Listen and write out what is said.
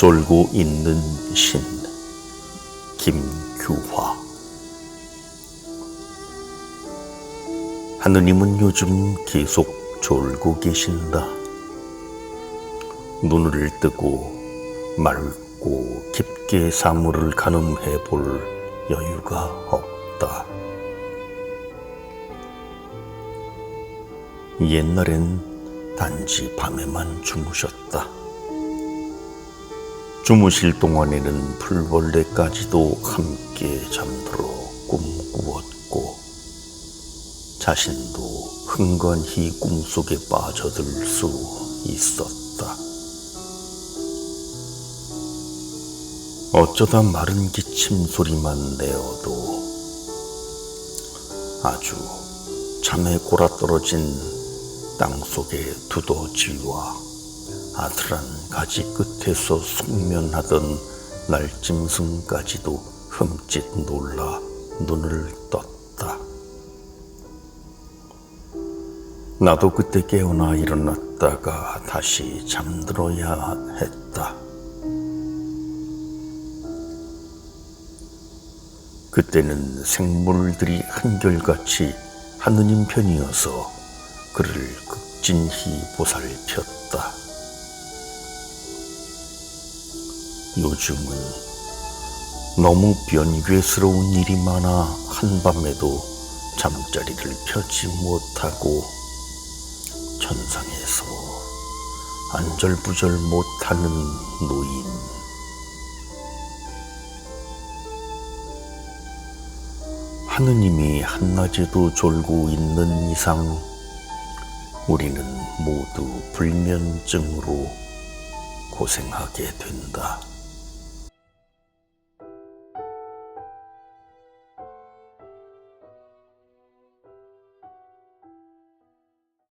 졸고 있는 신 김규화 하느님은 요즘 계속 졸고 계신다. 눈을 뜨고 맑고 깊게 사물을 가늠해 볼 여유가 없다. 옛날엔 단지 밤에만 주무셨다. 주무실 동안에는 풀벌레까지도 함께 잠들어 꿈꾸었고 자신도 흥건히 꿈속에 빠져들 수 있었다. 어쩌다 마른 기침 소리만 내어도 아주 잠에 골아떨어진 땅속의 두더지와 아슬한 가지 끝에서 숙면하던 날짐승까지도 흠칫 놀라 눈을 떴다. 나도 그때 깨어나 일어났다가 다시 잠들어야 했다. 그때는 생물들이 한결같이 하느님 편이어서 그를 극진히 보살폈다. 요즘은 너무 변괴스러운 일이 많아 한밤에도 잠자리를 펴지 못하고 천상에서 안절부절 못하는 노인. 하느님이 한낮에도 졸고 있는 이상 우리는 모두 불면증으로 고생하게 된다.